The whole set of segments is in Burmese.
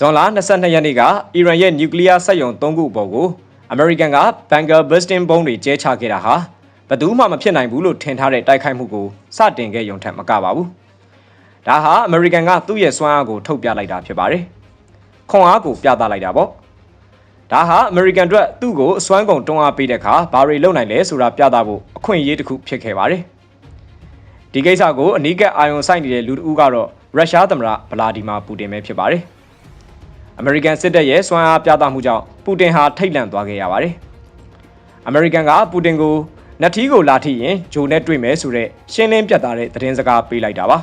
ဇွန်လ22ရက်နေ့ကအီရန်ရဲ့နျူကလ িয়ার စက်ရုံ3ခုအပေါ်ကိုအမေရိကန်ကဘန်ဂါဘတ်စတင်ဘုံတွေကျဲချခဲ့တာဟာဘယ်သူမှမဖြစ်နိုင်ဘူးလို့ထင်ထားတဲ့တိုက်ခိုက်မှုကိုစတင်ခဲ့ရုံထက်မကပါဘူး။ဒါဟာအမေရိကန်ကသူ့ရဲ့စွမ်းအားကိုထုတ်ပြလိုက်တာဖြစ်ပါတယ်။ခွန်အားကိုပြသလိုက်တာပေါ့။ဒါဟာအမေရိကန်အတွက်သူ့ကိုအစွမ်းကုန်တွန်းအားပေးတဲ့အခါဘာတွေလုပ်နိုင်လဲဆိုတာပြသဖို့အခွင့်အရေးတစ်ခုဖြစ်ခဲ့ပါတယ်။ဒီကိစ္စကိုအနီးကပ်အာရုံစိုက်နေတဲ့လူတဦးကတော့ရုရှားသမ္မတဗလာဒီမာပူတင်ပဲဖြစ်ပါတယ်။ အမေရိကန်စစ်တပ်ရဲ့စွမ်းအားပြသမှုကြောင့်ပူတင်ဟာထိတ်လန့်သွားခဲ့ရပါတယ်။အမေရိကန်ကပူတင်ကိုနတ်ထီးကိုလာထိရင်ဂျိုနဲ့တွေ့မယ်ဆိုတဲ့ရှင်းလင်းပြတ်သားတဲ့သတင်းစကားပေးလိုက်တာပါ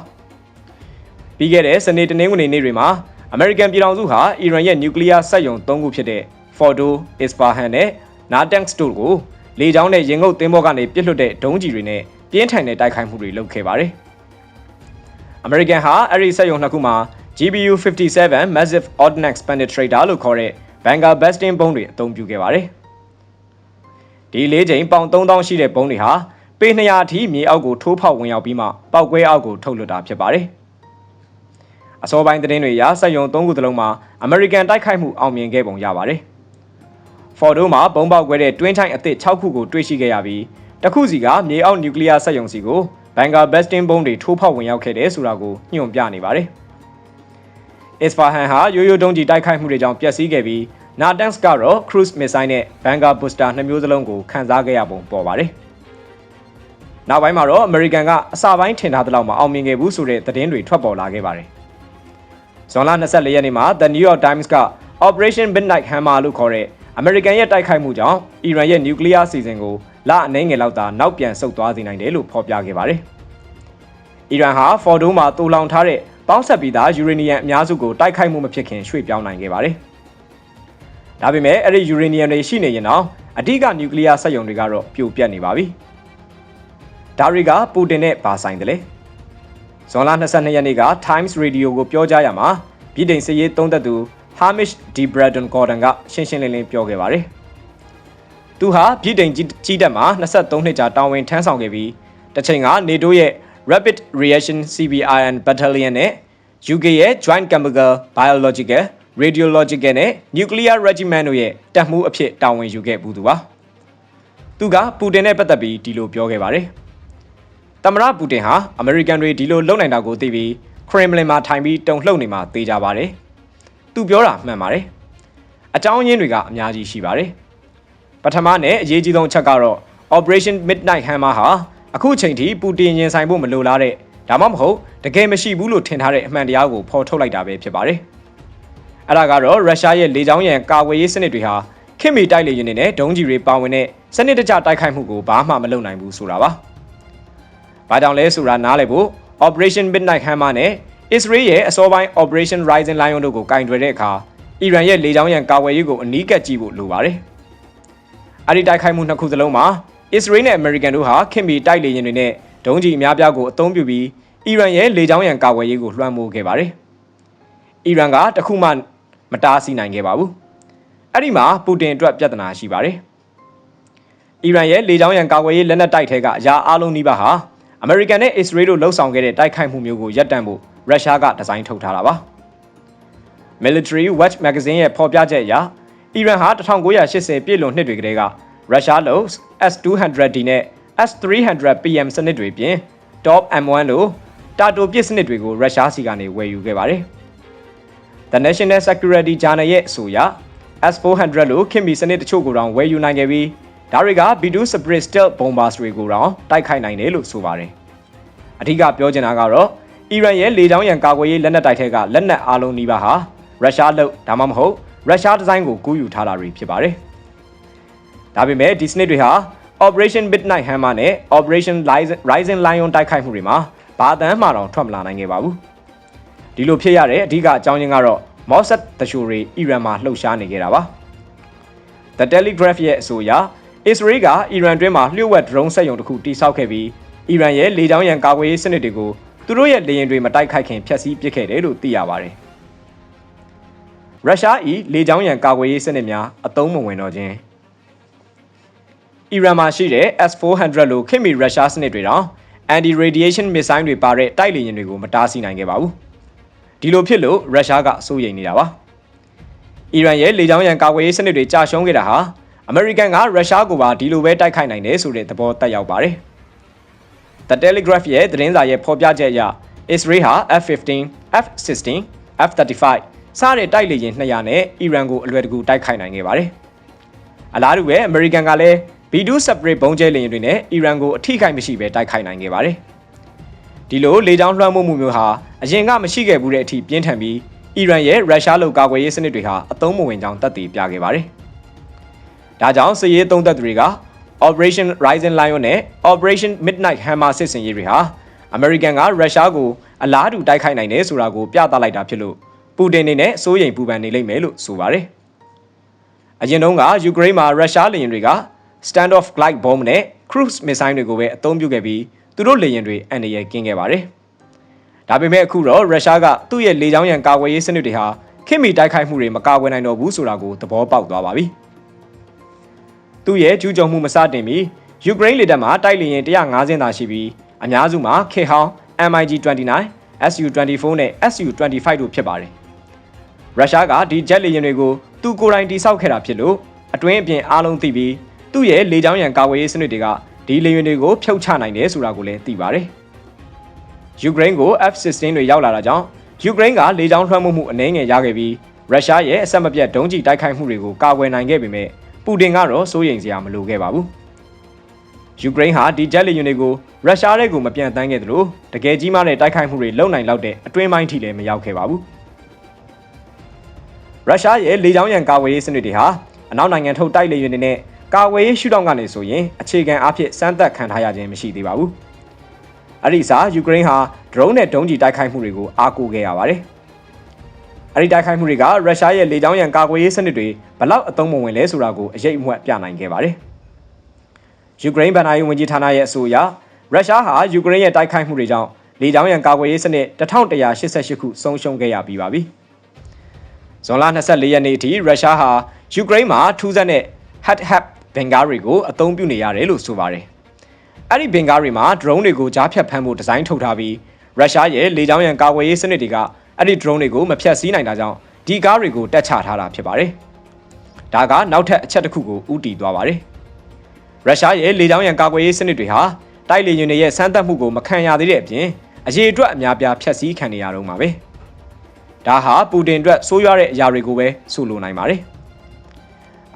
။ပြီးခဲ့တဲ့စနေတနင်္ဂနွေနေ့တွေမှာအမေရိကန်ပြည်ထောင်စုဟာအီရန်ရဲ့နျူကလ িয়ার စက်ရုံ၃ခုဖြစ်တဲ့ Fordo, Isfahan နဲ့ Natanz တို့ကိုလေကြောင်းနဲ့ရင်ငုတ်သင်းဘောကနေပစ်လွတ်တဲ့ဒုံးကျည်တွေနဲ့ပြင်းထန်တဲ့တိုက်ခိုက်မှုတွေလုပ်ခဲ့ပါတယ်။အမေရိကန်ဟာအဲ့ဒီစက်ရုံနှစ်ခုမှာ GBU 57 Massive Ordnance Penetrator လို့ခေါ်တဲ့ Vanguard Bastion ဘုံးတွေအသုံးပြုခဲ့ပါတယ်။ဒီလေးချိန်ပေါင်3000ရှိတဲ့ဘုံးတွေဟာပေ200အထိမြေအောက်ကိုထိုးဖောက်ဝင်ရောက်ပြီးမှပောက်ကွဲအောက်ကိုထုတ်လွှတ်တာဖြစ်ပါတယ်။အစောပိုင်းသတင်းတွေအရစက်ရုံ3ခုသလုံးမှာ American တိုက်ခိုက်မှုအောင်မြင်ခဲ့ပုံရပါတယ်။ Fordo မှာဘုံပေါက်ကွဲတဲ့ Twin Tank အသစ်6ခုကိုတွေ့ရှိခဲ့ရပြီးတစ်ခုစီကမြေအောက်နျူကလ িয়ার စက်ရုံစီကို Vanguard Bastion ဘုံးတွေထိုးဖောက်ဝင်ရောက်ခဲ့တယ်ဆိုတာကိုညွှန်ပြနေပါတယ်။ Isfahan ဟာရိုးရိုးတုံးကြီးတိုက်ခိုက်မှုတွေကြောင့်ပျက်စီးခဲ့ပြီး Natanz ကတော့ cruise missile နဲ့ Vanguard booster နှစ်မျိုးစလုံးကိုခန်းစားခဲ့ရပုံပေါ်ပါတယ်။နောက်ပိုင်းမှာတော့ American ကအစပိုင်းထင်ထားသလောက်မအောင်မြင်ခဲ့ဘူးဆိုတဲ့သတင်းတွေထွက်ပေါ်လာခဲ့ပါတယ်။ဇွန်လ24ရက်နေ့မှာ The New York Times က Operation Midnight Hammer လို့ခေါ်တဲ့ American ရဲ့တိုက်ခိုက်မှုကြောင့်အီရန်ရဲ့နျူကလ িয়ার စီစဉ်ကိုလအနှဲငယ်လောက်သာနောက်ပြန်ဆုတ်သွားစေနိုင်တယ်လို့ဖော်ပြခဲ့ပါတယ်။အီရန်ဟာ Fordo မှာတူလောင်ထားတဲ့ ပေါင်းဆက်ပြီးသားယူရေနီယံအများစုကိုတိုက်ခိုက်မှုမဖြစ်ခင်ရွှေ့ပြောင်းနိုင်ခဲ့ပါတယ်။ဒါပေမဲ့အဲ့ဒီယူရေနီယံတွေရှိနေရင်တော့အဓိကနျူကလ িয়ার စက်ရုံတွေကတော့ပြိုပြက်နေပါပြီ။ဒါတွေကပူတင်နဲ့ဘာဆိုင်တယ်လဲ။ဇွန်လ22ရက်နေ့က Times Radio ကိုပြောကြားရမှာပြည်ထိုင်စစ်ရေးသုံးသက်သူ Hamish D. Braden Gordon ကရှင်းရှင်းလင်းလင်းပြောခဲ့ပါတယ်။သူဟာပြည်ထိုင်ကြီးတက်မှာ23နှစ်ကြာတာဝန်ထမ်းဆောင်ခဲ့ပြီးတစ်ချိန်က NATO ရဲ့ Rapid Reaction CBRN Battalion နဲ့ UK ရဲ့ Joint Chemical Biological Radiological နဲ့ Nuclear Regiment တို့ရဲ့တပ်မှုအဖြစ်တာဝန်ယူခဲ့ဘူးသူပါသူကပူတင်နဲ့ပတ်သက်ပြီးဒီလိုပြောခဲ့ပါတယ်တမရပူတင်ဟာအမေရိကန်တွေဒီလိုလုပ်နိုင်တာကိုသိပြီးခရမ်မလင်မှာထိုင်ပြီးတုံလှုပ်နေမှာသိကြပါတယ်သူပြောတာမှန်ပါတယ်အကြောင်းရင်းတွေကအများကြီးရှိပါတယ်ပထမနဲ့အရေးကြီးဆုံးအချက်ကတော့ Operation Midnight Hammer ဟာအခုချိန်ထိပူတင်ရင်ဆိုင်ဖို့မလိုလားတဲ့ ဒါမှမဟုတ်တကယ်မရှိဘူးလို့ထင်ထားတဲ့အမှန်တရားကိုဖော်ထုတ်လိုက်တာပဲဖြစ်ပါတယ်။အဲ့ဒါကတော့ရုရှားရဲ့လေကြောင်းရန်ကာကွယ်ရေးစနစ်တွေဟာခင်မီတိုက်လေယာဉ်တွေနဲ့ဒုံးကျည်တွေပါဝင်တဲ့စနစ်တကျတိုက်ခိုက်မှုကိုဘာမှမလုပ်နိုင်ဘူးဆိုတာပါ။ဘာကြောင့်လဲဆိုတာနားလည်ဖို့ Operation Midnight Hammer နဲ့ Israel ရဲ့အစောပိုင်း Operation Rising Lion တို့ကိုကင်တွယ်တဲ့အခါအီရန်ရဲ့လေကြောင်းရန်ကာကွယ်ရေးကိုအနီးကပ်ကြည့်ဖို့လိုပါတယ်။အဲ့ဒီတိုက်ခိုက်မှုနှစ်ခုစလုံးမှာအစ္စရေးနဲ့အမေရိကန်တို့ဟာခင်မီတိုက်လေယာဉ်တွေနဲ့ ဒုံးကျည်အများပြားကိုအသုံးပြုပြီးအီရန်ရဲ့လေကြောင်းရန်ကာကွယ်ရေးကိုလွှမ်းမိုးခဲ့ပါတယ်။အီရန်ကတခုမှမတားဆီးနိုင်ခဲ့ပါဘူး။အဲ့ဒီမှာပူတင်အတွက်ပြဿနာရှိပါတယ်။အီရန်ရဲ့လေကြောင်းရန်ကာကွယ်ရေးလက်နက်တိုက်ထဲကအရာအလုံးနီးပါးဟာအမေရိကန်နဲ့အစ္စရေးတို့လှုပ်ဆောင်ခဲ့တဲ့တိုက်ခိုက်မှုမျိုးကိုရပ်တန့်ဖို့ရုရှားကဒီဇိုင်းထုတ်ထားတာပါ။ Military Watch Magazine ရဲ့ဖော်ပြချက်အရအီရန်ဟာ1980ပြည့်လွန်နှစ်တွေကတည်းကရုရှားလို့ S200D နဲ့ S300PM စနစ်တွေပြင် Top M1 လို့တာတိုပစ်စနစ်တွေကိုရုရှားစီကနေဝယ်ယူခဲ့ပါတယ်။ The National Security Journal ရဲ့အဆိုအရ S400 လို့ခင်မီစနစ်တချို့ကိုတောင်ဝယ်ယူနိုင်ခဲ့ပြီးဒါတွေက B2 Spirit Stealth Bombers တွေကိုတောင်တိုက်ခိုက်နိုင်တယ်လို့ဆိုပါတယ်။အဓိကပြောချင်တာကတော့အီရန်ရဲ့လေကြောင်းရန်ကာကွယ်ရေးလက်နက်တိုက်ထဲကလက်နက်အားလုံးနီးပါးဟာရုရှားလုပ်ဒါမှမဟုတ်ရုရှားဒီဇိုင်းကိုကူးယူထားတာတွေဖြစ်ပါတယ်။ဒါပေမဲ့ဒီစနစ်တွေဟာ Operation Midnight Hammer နဲ့ Operation Rising Lion တိုက်ခိုက်မှုတွေမှာဘာတမ်းမှတော့ထွက်မလာနိုင်ခဲ့ပါဘူး။ဒီလိုဖြစ်ရတဲ့အဓိကအကြောင်းရင်းကတော့ Mossad တရှိုတွေအီရန်မှာလှုပ်ရှားနေကြတာပါ။ The Telegraph ရဲ့အဆိုအရအစ္စရေးကအီရန်တွင်းမှာလျှို့ဝှက် drone စက်ရုံတစ်ခုတိစောက်ခဲ့ပြီးအီရန်ရဲ့လေကြောင်းရန်ကာကွယ်ရေးစနစ်တွေကိုသူတို့ရဲ့လေယာဉ်တွေမတိုက်ခိုက်ခင်ဖျက်ဆီးပစ်ခဲ့တယ်လို့သိရပါတယ်။ရုရှား၏လေကြောင်းရန်ကာကွယ်ရေးစနစ်များအသုံးမဝင်တော့ခြင်း အီရန်မှာရှိတဲ့ S400 လိုခင်မီရုရှားစနစ်တွေတောင် anti radiation missile တွေပါတဲ့တိုက်လေယာဉ်တွေကိုမတားဆီးနိုင်ခဲ့ပါဘူးဒီလိုဖြစ်လို့ရုရှားကစိုးရိမ်နေတာပါအီရန်ရဲ့လေကြောင်းရန်ကာကွယ်ရေးစနစ်တွေကြာရှုံးခဲ့တာဟာအမေရိကန်ကရုရှားကိုပါဒီလိုပဲတိုက်ခိုက်နိုင်တယ်ဆိုတဲ့သဘောတက်ရောက်ပါတယ်။ The Telegraph ရဲ့သတင်းစာရဲ့ဖော်ပြချက်အရ Israel ဟာ F-15, F-16, F-35 စတဲ့တိုက်လေယာဉ်200နဲ့အီရန်ကိုအလွယ်တကူတိုက်ခိုက်နိုင်ခဲ့ပါတယ်။အလားတူပဲအမေရိကန်ကလည်း B2 separate ဘုံကျဲလေယာဉ်တွေနဲ့အီရန်ကိုအထိခိုက်မရှိပဲတိုက်ခိုက်နိုင်ခဲ့ပါတယ်။ဒီလိုလေကြောင်းလွှမ်းမိုးမှုမျိုးဟာအရင်ကမရှိခဲ့ဘူးတဲ့အထိပြင်းထန်ပြီးအီရန်ရဲ့ရုရှားလိုကာကွယ်ရေးစနစ်တွေဟာအသုံးမဝင်ကြောင်းသက်သေပြခဲ့ပါတယ်။ဒါကြောင့်စစ်ရေးသုံးသက်သူတွေက Operation Rising Lion နဲ့ Operation Midnight Hammer စစ်စင်ရေးတွေဟာအမေရိကန်ကရုရှားကိုအလားတူတိုက်ခိုက်နိုင်တယ်ဆိုတာကိုပြသလိုက်တာဖြစ်လို့ပူတင်နေနဲ့စိုးရိမ်ပူပန်နေလိမ့်မယ်လို့ဆိုပါတယ်။အရင်တုန်းကယူကရိန်းမှာရုရှားလေယာဉ်တွေက Standoff Glide Bomb နဲ့ Cruise Missile တွေကိုပဲအသုံးပြုခဲ့ပြီးသူတို့လေယာဉ်တွေအန္တရာယ်ကင်းခဲ့ပါတယ်။ဒါပေမဲ့အခုတော့ရုရှားကသူ့ရဲ့လေကြောင်းရန်ကာကွယ်ရေးစနစ်တွေဟာခင်မီတိုက်ခိုက်မှုတွေမကာကွယ်နိုင်တော့ဘူးဆိုတာကိုသဘောပေါက်သွားပါပြီ။သူ့ရဲ့ကျူးကျော်မှုမစတင်မီယူကရိန်းလေတပ်မှာတိုက်လေယာဉ်105စင်းသာရှိပြီးအများစုမှာခေဟောင်း MiG-29, Su-24 နဲ့ Su-25 တို့ဖြစ်ပါတယ်။ရုရှားကဒီဂျက်လေယာဉ်တွေကိုသူကိုယ်တိုင်တိစောက်ခဲ့တာဖြစ်လို့အတွင်းအပြင်အားလုံးသိပြီး သူ့ရဲ့လေကြောင်းရန်ကာကွယ်ရေးစနစ်တွေကဒီလေယာဉ်တွေကိုဖျောက်ချနိုင်တယ်ဆိုတာကိုလည်းသိပါတယ်။ယူကရိန်းကို F-16 တွေရောက်လာတာကြောင့်ယူကရိန်းကလေကြောင်းလွှမ်းမိုးမှုအနည်းငယ်ရခဲ့ပြီးရုရှားရဲ့အဆက်မပြတ်ဒုံးကျည်တိုက်ခိုက်မှုတွေကိုကာကွယ်နိုင်ခဲ့ပေမဲ့ပူတင်ကတော့စိုးရိမ်စရာမလိုခဲ့ပါဘူး။ယူကရိန်းဟာဒီဂျက်လေယာဉ်တွေကိုရုရှားတွေကိုမပြန့်တန်းခဲ့သလိုတကယ်ကြီးမားတဲ့တိုက်ခိုက်မှုတွေလုပ်နိုင်လောက်တဲ့အတွင်းပိုင်းထိလည်းမရောက်ခဲ့ပါဘူး။ရုရှားရဲ့လေကြောင်းရန်ကာကွယ်ရေးစနစ်တွေဟာအနောက်နိုင်ငံထုတ်တိုက်လေယာဉ်တွေနဲ့ ကာဝေးရှုထောင့်ကနေဆိုရင်အခြေခံအဖြစ်စမ်းသပ်ခံထားရခြင်းမရှိသေးပါဘူး။အဲ့ဒီစားယူကရိန်းဟာဒရုန်းနဲ့ဒုံးကျည်တိုက်ခိုက်မှုတွေကိုအားကိုးခဲ့ရပါတယ်။အဲ့ဒီတိုက်ခိုက်မှုတွေကရုရှားရဲ့လေကြောင်းရန်ကာကွယ်ရေးစနစ်တွေဘလောက်အသုံးမဝင်လဲဆိုတာကိုအရေးအမွက်ပြနိုင်ခဲ့ပါတယ်။ယူကရိန်းဗန်နာရေးဝန်ကြီးဌာနရဲ့အဆိုအရရုရှားဟာယူကရိန်းရဲ့တိုက်ခိုက်မှုတွေကြောင့်လေကြောင်းရန်ကာကွယ်ရေးစနစ်1188ခုဆုံးရှုံးခဲ့ရပြီးပါပြီ။ဇွန်လ24ရက်နေ့အထိရုရှားဟာယူကရိန်းမှာထူးဆန်းတဲ့ Hat Hat ဘင်္ဂါတွေကိုအသုံးပြုနေရတယ်လို့ဆိုပါတယ်။အဲ့ဒီဘင်္ဂါတွေမှာ drone တွေကိုကြားဖြတ်ဖမ်းဖို့ဒီဇိုင်းထုတ်ထားပြီးရုရှားရဲ့လေကြောင်းရန်ကာကွယ်ရေးစနစ်တွေကအဲ့ဒီ drone တွေကိုမဖြတ်စည်းနိုင်တာကြောင့်ဒီကားတွေကိုတက်ချထားတာဖြစ်ပါတယ်။ဒါကနောက်ထပ်အချက်တစ်ခုကိုဥတီသွားပါတယ်။ရုရှားရဲ့လေကြောင်းရန်ကာကွယ်ရေးစနစ်တွေဟာတိုက်လေယာဉ်တွေရဲ့စမ်းသပ်မှုကိုမခံရသေးတဲ့အပြင်အရေးအတွက်အများပြားဖျက်ဆီးခံနေရတော့မှာပဲ။ဒါဟာပူတင်အတွက်ဆိုးရွားတဲ့အရာတွေကိုပဲဆိုလိုနိုင်ပါတယ်။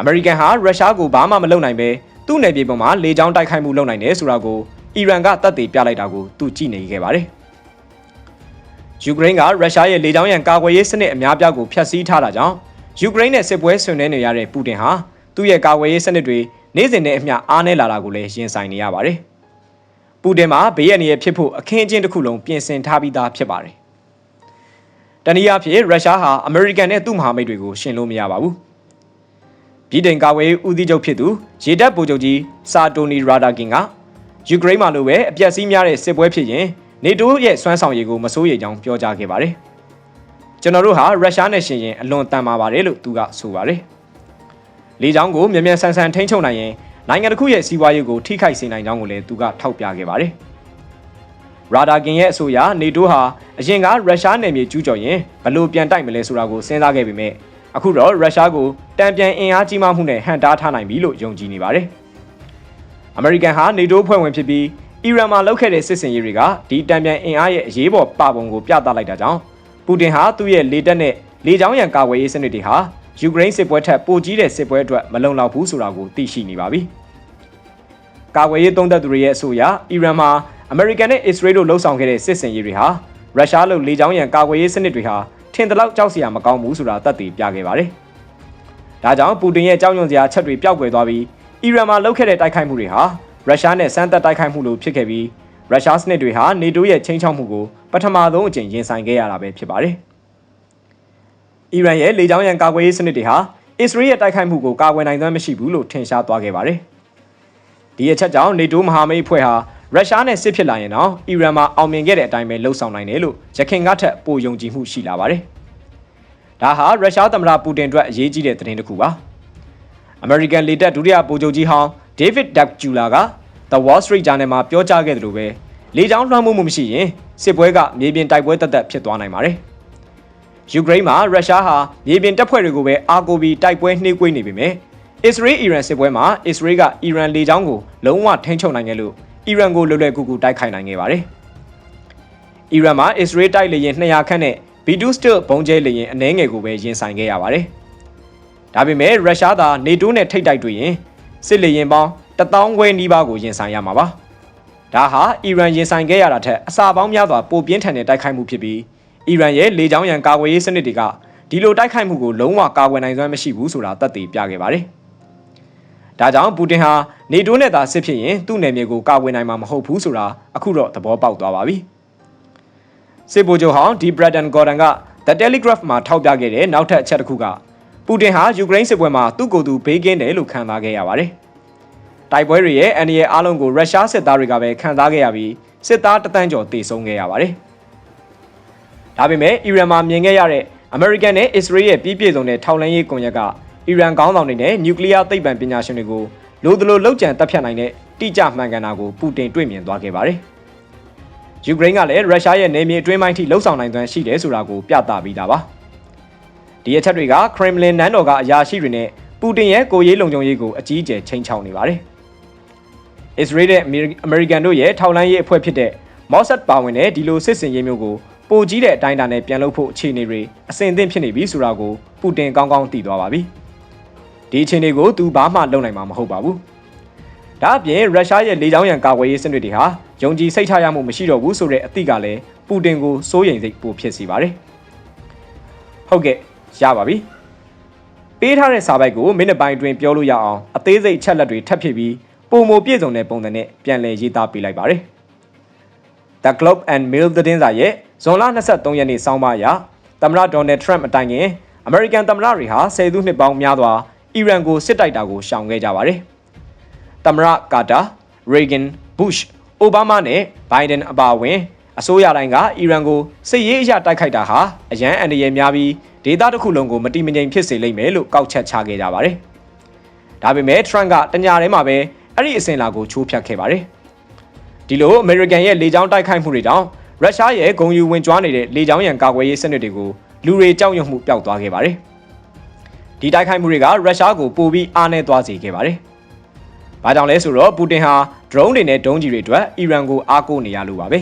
အမေရိကန်ဟာရုရှားကိုဘာမှမလုပ်နိုင်ပဲသူ့နယ်မြေပေါ်မှာလေကြောင်းတိုက်ခိုက်မှုလုပ်နိုင်တယ်ဆိုတာကိုအီရန်ကတပ်တည်ပြလိုက်တာကိုသူကြည့်နေခဲ့ပါတယ်။ယူကရိန်းကရုရှားရဲ့လေကြောင်းရန်ကာကွယ်ရေးစနစ်အများပြားကိုဖျက်ဆီးထားတာကြောင့်ယူကရိန်းနဲ့စစ်ပွဲဆင်နွှဲနေရတဲ့ပူတင်ဟာသူ့ရဲ့ကာကွယ်ရေးစနစ်တွေနေ့စဉ်နဲ့အမျှအားနည်းလာတာကိုလည်းရင်ဆိုင်နေရပါတယ်။ပူတင်မှာဘေးရန်ရဲ့ဖြစ်ဖို့အခင်းအကျင်းတစ်ခုလုံးပြင်ဆင်ထားပြီးသားဖြစ်ပါတယ်။တနည်းအားဖြင့်ရုရှားဟာအမေရိကန်နဲ့သူ့မဟာမိတ်တွေကိုရှင်လို့မရပါဘူး။ ပြည်တိုင်ကာဝေးဦးစီးချုပ်ဖြစ်သူရေတပ်ဗိုလ်ချုပ်ကြီးစာတိုနီရာဒါကင်ကယူကရိန်းမှာလိုပဲအပြက်စီးများတဲ့စစ်ပွဲဖြစ်ရင်နေတိုးရဲ့စွမ်းဆောင်ရည်ကိုမစိုးရိမ်ကြောင်းပြောကြားခဲ့ပါတယ်။ကျွန်တော်တို့ဟာရုရှားနဲ့ရှင်ရင်အလွန်တန်ပါပါတယ်လို့သူကဆိုပါတယ်။လေကြောင်းကိုမြန်မြန်ဆန်ဆန်ထိန်းချုပ်နိုင်ရင်နိုင်ငံတစ်ခုရဲ့စီးပွားရေးကိုထိခိုက်စေနိုင်ကြောင်းကိုလည်းသူကထောက်ပြခဲ့ပါတယ်။ရာဒါကင်ရဲ့အဆိုအရနေတိုးဟာအရင်ကရုရှားနယ်မြေကျူးကျော်ရင်ဘလို့ပြန်တိုက်မလဲဆိုတာကိုစဉ်းစားခဲ့ပေမဲ့ အခုတော့ရုရှားကိုတံပြန်အင်အားကြီးမားမှုနဲ့ဟန်တားထားနိုင်ပြီလို့ယုံကြည်နေပါတယ်။အမေရိကန်ဟာနေတိုးဖွဲ့ဝင်ဖြစ်ပြီးအီရန်မှာလုပ်ခဲ့တဲ့စစ်စင်ရေးတွေကဒီတံပြန်အင်အားရဲ့အရေးပေါ်ပပုံကိုပြသလိုက်တာကြောင့်ပူတင်ဟာသူ့ရဲ့လေတပ်နဲ့လေကြောင်းရန်ကာကွယ်ရေးစနစ်တွေဟာယူကရိန်းစစ်ပွဲထက်ပိုကြီးတဲ့စစ်ပွဲအတွက်မလုံလောက်ဘူးဆိုတာကိုသိရှိနေပါပြီ။ကာကွယ်ရေးသုံးသက်သူတွေရဲ့အဆိုအရအီရန်မှာအမေရိကန်နဲ့အစ္စရေးတို့လှုပ်ဆောင်ခဲ့တဲ့စစ်စင်ရေးတွေဟာရုရှားလိုလေကြောင်းရန်ကာကွယ်ရေးစနစ်တွေဟာထ င်သလောက်ကြောက်စရာမကောင်းဘူးဆိုတာသက်သေပြခဲ့ပါတယ်။ဒါကြောင့်ပူတင်ရဲ့ကြောက်ရွံ့စရာအချက်တွေပျောက်ကွယ်သွားပြီးအီရန်မှာလုပ်ခဲ့တဲ့တိုက်ခိုက်မှုတွေဟာရုရှားနဲ့စမ်းသပ်တိုက်ခိုက်မှုလိုဖြစ်ခဲ့ပြီးရုရှားစနစ်တွေဟာနေတိုးရဲ့ချင်းချောက်မှုကိုပထမဆုံးအကြိမ်ရင်ဆိုင်ခဲ့ရတာပဲဖြစ်ပါတယ်။အီရန်ရဲ့လေကြောင်းရန်ကာကွယ်ရေးစနစ်တွေဟာအစ္စရေးရဲ့တိုက်ခိုက်မှုကိုကာကွယ်နိုင်သွမ်းမရှိဘူးလို့ထင်ရှားသွားခဲ့ပါတယ်။ဒီအချက်ကြောင့်နေတိုးမဟာမိတ်အဖွဲ့ဟာ ရုရှားနဲ့စစ်ဖြစ်လာရင်တော့အီရန်မှာအောင်မြင်ခဲ့တဲ့အတိုင်းပဲလှုပ်ဆောင်နိုင်တယ်လို့ရခိုင်ကထက်ပိုယုံကြည်မှုရှိလာပါတယ်။ဒါဟာရုရှားသမ္မတပူတင်အတွက်အရေးကြီးတဲ့သတင်းတစ်ခုပါ။ American လေတပ်ဒုတိယဗိုလ်ချုပ်ကြီးဟောင်း David Dactula က The Wall Street Journal မှာပြောကြားခဲ့သလိုပဲလေကြောင်းလွှမ်းမိုးမှုမရှိရင်စစ်ပွဲကမြေပြင်တိုက်ပွဲတက်တက်ဖြစ်သွားနိုင်ပါတယ်။ယူကရိန်းမှာရုရှားဟာမြေပြင်တပ်ဖွဲ့တွေကိုပဲအာကိုပြီးတိုက်ပွဲနှိကွေးနေပေမဲ့အစ္စရေးအီရန်စစ်ပွဲမှာအစ္စရေးကအီရန်လေကြောင်းကိုလုံးဝထိန်းချုပ်နိုင်ခဲ့လို့ အီရန်ကိုလွယ်လွယ်ကူကူတိုက်ခိုက်နိုင်ခဲ့ပါတယ်။အီရန်မှာအစ္စရေးတိုက်လေယာဉ်200ခန့်နဲ့ B2 Stealth ဘုံကျဲလေယာဉ်အနှဲငယ်ကိုပဲရင်ဆိုင်ခဲ့ရပါတယ်။ဒါပေမဲ့ရုရှားသာနေတိုးနဲ့ထိတ်တိုက်တွေ့ရင်စစ်လေယာဉ်ပေါင်း1000ခွဲနီးပါးကိုရင်ဆိုင်ရမှာပါ။ဒါဟာအီရန်ရင်ဆိုင်ခဲ့ရတာထက်အစာပေါင်းများစွာပိုပြင်းထန်တဲ့တိုက်ခိုက်မှုဖြစ်ပြီးအီရန်ရဲ့လေကြောင်းရန်ကာကွယ်ရေးစနစ်တွေကဒီလိုတိုက်ခိုက်မှုကိုလုံးဝကာကွယ်နိုင်စွမ်းမရှိဘူးဆိုတာသက်သေပြခဲ့ပါတယ်။ ဒါကြောင့်ပူတင်ဟာနေတိုးနဲ့သာစစ်ဖြစ်ရင်သူ့နယ်မြေကိုကာကွယ်နိုင်မှာမဟုတ်ဘူးဆိုတာအခုတော့သဘောပေါက်သွားပါပြီ။စစ်ဗိုလ်ချုပ်ဟောင်းဒီဘရက်ဒန်ဂေါ်ဒန်က The Telegraph မှာထောက်ပြခဲ့တဲ့နောက်ထပ်အချက်တစ်ခုကပူတင်ဟာယူကရိန်းစစ်ပွဲမှာသူ့ကိုယ်သူဘေးကင်းတယ်လို့ခံစားခဲ့ရပါတယ်။တိုက်ပွဲတွေရဲ့အန်ဒီရဲ့အားလုံးကိုရုရှားစစ်သားတွေကပဲခံစားခဲ့ရပြီးစစ်သားတသန်းကျော်တေဆုံးခဲ့ရပါတယ်။ဒါပေမဲ့အီရန်မှာမြင်ခဲ့ရတဲ့အမေရိကန်နဲ့အစ္စရေးရဲ့ပြည်ပြည့်စုံတဲ့ထောက်လှမ်းရေးကွန်ရက်က အီရန်ခေါင်းဆောင်တွေနဲ့နျူကလ িয়ার သိပ္ပံပညာရှင်တွေကိုလိုသလိုလောက်ကျန်တပ်ဖြတ်နိုင်တဲ့တိကျမှန်ကန်တာကိုပူတင်တွေ့မြင်သွားခဲ့ပါတယ်။ယူကရိန်းကလည်းရုရှားရဲ့နေမြေအတွင်းပိုင်းထိလှုပ်ဆောင်နိုင်သွမ်းရှိတယ်ဆိုတာကိုပြသပြီးသားပါ။ဒီအချက်တွေကခရမ်လင်နန်းတော်ကအရာရှိတွေနဲ့ပူတင်ရဲ့ကိုရေးလုံခြုံရေးကိုအကြီးအကျယ်ချိန်ချောက်နေပါတယ်။အစ္စရေးနဲ့အမေရိကန်တို့ရဲ့ထောက်လှမ်းရေးအဖွဲ့ဖြစ်တဲ့ Mossad ပါဝင်တဲ့ဒီလိုစစ်စင်ရေးမျိုးကိုပိုကြီးတဲ့အတိုင်းအတာနဲ့ပြန်လုပ်ဖို့အခြေအနေတွေအဆင်သင့်ဖြစ်နေပြီဆိုတာကိုပူတင်ကောင်းကောင်းသိသွားပါပြီ။ ဒီအခြေအနေကိုသူဘာမှလုပ်နိုင်မှာမဟုတ်ပါဘူး။ဒါအပြင်ရုရှားရဲ့လေကြောင်းရန်ကာကွယ်ရေးစနစ်တွေဟာယုံကြည်စိတ်ချရမှုမရှိတော့ဘူးဆိုတဲ့အသည့်ကလည်းပူတင်ကိုစိုးရိမ်စိတ်ပိုဖြစ်စေပါတယ်။ဟုတ်ကဲ့ရပါပြီ။ပေးထားတဲ့စာပိုက်ကိုမိနစ်ပိုင်းအတွင်းပြောလို့ရအောင်အသေးစိတ်ချက်လက်တွေထပ်ဖြည့်ပြီးပုံမပြည့်စုံတဲ့ပုံစံနဲ့ပြန်လည်ရေးသားပေးလိုက်ပါတယ်။ The Globe and Mail သတင်းစာရဲ့ဇွန်လ23ရက်နေ့စောင်းပါအရသမ္မတဒေါ်နယ်ထရန့်အတိုင်ခင်အမေရိကန်သမ္မတတွေဟာဆယ်စုနှစ်ပေါင်းများစွာ အီရန်ကိုစစ်တိုက်တာကိုရှောင်ခဲ့ကြပါတယ်။သမ္မတကာတာ၊ရေဂင်၊ဘုရှ်၊အိုဘားမားနဲ့ဘိုင်ဒန်အပါအဝင်အစိုးရတိုင်းကအီရန်ကိုစစ်ရေးအရတိုက်ခိုက်တာဟာအရန်အန္တရာယ်များပြီးဒေသတစ်ခုလုံးကိုမတိမငြိမ်ဖြစ်စေလိမ့်မယ်လို့ကောက်ချက်ချခဲ့ကြပါတယ်။ဒါပေမဲ့ထရန့်ကတညာထဲမှာပဲအဲ့ဒီအစဉ်လာကိုချိုးဖျက်ခဲ့ပါတယ်။ဒီလိုအမေရိကန်ရဲ့လေကြောင်းတိုက်ခိုက်မှုတွေကြောင့်ရုရှားရဲ့ဂုံယူဝင်ကြွားနေတဲ့လေကြောင်းရန်ကာကွယ်ရေးစနစ်တွေကိုလူတွေကြောက်ရွံ့မှုပျောက်သွားခဲ့ပါတယ်။ ဒီတိုက်ခိုက်မှုတွေကရုရှားကိုပိုပြီးအားနည်းသွားစေခဲ့ပါတယ်။ဘာကြောင့်လဲဆိုတော့ပူတင်ဟာ drone တွေနဲ့ဒုံးကျည်တွေအတွက်အီရန်ကိုအားကိုးနေရလို့ပါပဲ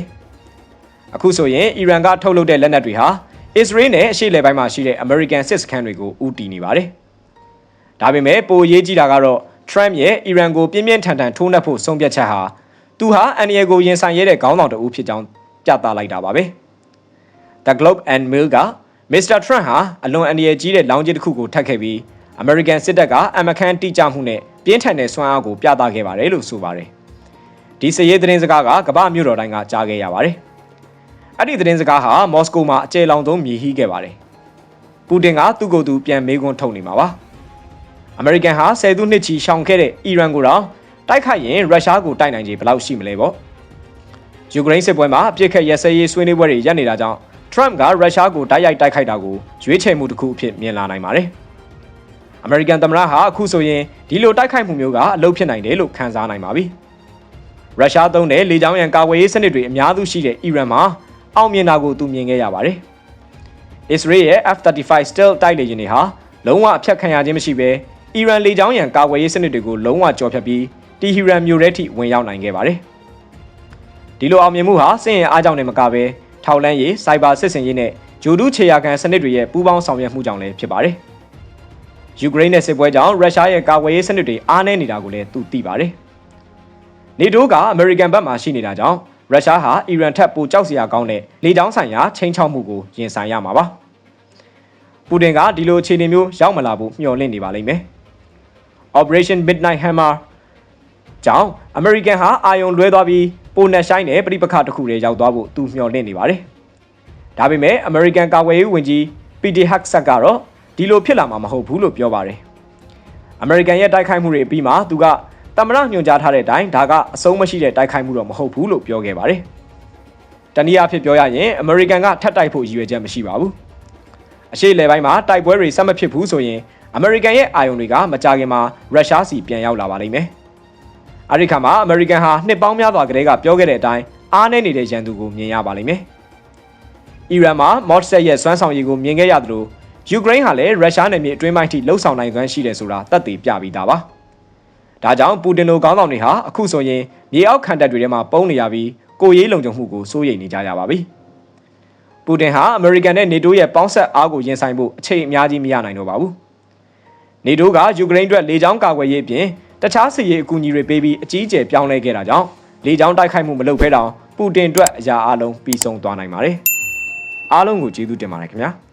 ။အခုဆိုရင်အီရန်ကထုတ်လုပ်တဲ့လက်နက်တွေဟာအစ္စရေးနဲ့အရှေ့လယ်ပိုင်းမှာရှိတဲ့ American စစ်စခန်းတွေကိုဦးတည်နေပါတယ်။ဒါပေမဲ့ပိုရေးကြည့်တာကတော့ Trump ရဲ့အီရန်ကိုပြင်းပြင်းထန်ထန်ထိုးနှက်ဖို့ဆုံးဖြတ်ချက်ဟာသူဟာအန်ဒီယေကိုရင်ဆိုင်ရတဲ့ခေါင်းဆောင်တဦးဖြစ်ကြောင်းပြသလိုက်တာပါပဲ The Globe and Mail က Mr. Trump ဟာအလွန်အန္တရာယ်ကြီးတဲ့လောင်းကြီးတစ်ခုကိုထပ်ခဲ့ပြီး American စစ်တပ်ကအမခန်းတိကျမှုနဲ့ပြင်းထန်တဲ့စွမ်းအားကိုပြသခဲ့ပါတယ်လို့ဆိုပါတယ်ဒီစရေးသတင်းစကားကကမ္ဘာမြို့တော်တိုင်းကကြားခဲ့ရပါတယ်အဲ့ဒီသတင်းစကားဟာမော်စကိုမှာအကျယ်လောင်ဆုံးမြည်ဟိခဲ့ပါတယ်ပူတင်ကသူ့ကိုယ်သူပြန်မေးခွန်းထုတ်နေမှာပါအမေရိကန်ဟာဆယ်စုနှစ်ချီရှောင်ခဲ့တဲ့အီရန်ကိုတော့တိုက်ခိုက်ရင်ရုရှားကိုတိုက်နိုင်ခြေဘယ်လောက်ရှိမလဲပေါ့ယူကရိန်းစစ်ပွဲမှာအပြစ်ခတ်ရစဲရေးဆွေးနွေးပွဲတွေရပ်နေတာကြောင့် Trump ကရုရှားကိုတိုက်ရိုက်တိုက်ခိုက်တာကိုရွေးချယ်မှုတစ်ခုအဖြစ်မြင်လာနိုင်ပါတယ်။ American သမ္မတဟာအခုဆိုရင်ဒီလိုတိုက်ခိုက်မှုမျိုးကအလုပ်ဖြစ်နိုင်တယ်လို့ခန်းစားနိုင်ပါပြီ။ရုရှားသုံးတဲ့လေကြောင်းရန်ကာကွယ်ရေးစနစ်တွေအများစုရှိတဲ့အီရန်မှာအောင်မြင်တာကိုသူမြင်ခဲ့ရပါတယ်။ Israel ရဲ့ F-35 Stealth တိုက်လေယာဉ်တွေဟာလုံးဝအဖြတ်ခံရခြင်းမရှိဘဲအီရန်လေကြောင်းရန်ကာကွယ်ရေးစနစ်တွေကိုလုံးဝကျော်ဖြတ်ပြီးတီဟီရန်မြို့ထဲထိဝင်ရောက်နိုင်ခဲ့ပါတယ်။ဒီလိုအောင်မြင်မှုဟာစင်ရင်အားကြောင့်နဲ့မကဘဲ ထောက်လန်းရေးစိုက်ဘာစစ်စင်ရေးနဲ့ဂျိုဒူခြေရာခံစနစ်တွေရဲ့ပူးပေါင်းဆောင်ရွက်မှုကြောင့်လည်းဖြစ်ပါတယ်။ယူကရိန်းနဲ့စစ်ပွဲကြောင့်ရုရှားရဲ့ကာကွယ်ရေးစနစ်တွေအားနည်းနေတာကိုလည်းသူသိပါတယ်။နေတိုးကအမေရိကန်ဘက်မှာရှိနေတာကြောင့်ရုရှားဟာအီရန်ထက်ပိုကြောက်စရာကောင်းတဲ့လေကြောင်းဆိုင်ရာချိန်ချောက်မှုကိုရင်ဆိုင်ရမှာပါ။ပူတင်ကဒီလိုအခြေအနေမျိုးရောက်မလာဘူးမျှော်လင့်နေပါလိမ့်မယ်။ Operation Midnight Hammer ကြောင့်အမေရိကန်ဟာအာယုံလွဲသွားပြီး ပိုနက်ဆိုင်တဲ့ပြိပခါတစ်ခုတွေရောက်သွားဖို့သူမျှော်လင့်နေပါတယ်။ဒါပေမဲ့အမေရိကန်ကာကွယ်ရေးဝန်ကြီးပီတီဟက်ဆတ်ကတော့ဒီလိုဖြစ်လာမှာမဟုတ်ဘူးလို့ပြောပါတယ်။အမေရိကန်ရဲ့တိုက်ခိုက်မှုတွေအပြီးမှာသူကတမရညွှန်ကြားထားတဲ့အတိုင်းဒါကအဆုံးမရှိတဲ့တိုက်ခိုက်မှုတော့မဟုတ်ဘူးလို့ပြောခဲ့ပါတယ်။တနည်းအားဖြင့်ပြောရရင်အမေရိကန်ကထပ်တိုက်ဖို့ရည်ရွယ်ချက်မရှိပါဘူး။အရှိလေပိုင်းမှာတိုက်ပွဲတွေဆက်မဖြစ်ဘူးဆိုရင်အမေရိကန်ရဲ့အာယုံတွေကမကြခင်မှာရုရှားစီပြန်ရောက်လာပါလိမ့်မယ်။ အဲဒီခါမှာအမေရိကန်ဟာနှစ်ပေါင်းများစွာကတည်းကပြောခဲ့တဲ့အတိုင်းအားနည်းနေတဲ့ရန်သူကိုမြင်ရပါလိမ့်မယ်။အီရန်မှာမော့ဆက်ရဲ့စွမ်းဆောင်ရည်ကိုမြင်ခဲ့ရသလိုယူကရိန်းဟာလည်းရုရှားနယ်မြေအတွင်းပိုင်းထိလှုပ်ဆောင်နိုင်စွမ်းရှိတယ်ဆိုတာသက်သေပြပြီးသားပါ။ဒါကြောင့်ပူတင်တို့ခေါင်းဆောင်တွေဟာအခုဆိုရင်မြေအောက်ခံတပ်တွေထဲမှာပုန်းနေရပြီးကိုရေးလုံခြုံမှုကိုစိုးရိမ်နေကြရပါပြီ။ပူတင်ဟာအမေရိကန်နဲ့နေတိုးရဲ့ပေါင်းဆက်အားကိုရင်ဆိုင်ဖို့အချိန်အများကြီးမရနိုင်တော့ပါဘူး။နေတိုးကယူကရိန်းအတွက်လေကြောင်းကာကွယ်ရေးအပြင် တခြားစစ်ရေးအကူအညီတွေပေးပြီးအကြီးအကျယ်ပြောင်းလဲခဲ့တာကြောင့်လေကြောင်းတိုက်ခိုက်မှုမလုပ်ဖဲတောင်ပူတင်အတွက်အရာအလုံးပြီးဆုံးသွားနိုင်ပါတယ်။အားလုံးကိုကျေးဇူးတင်ပါတယ်ခင်ဗျာ။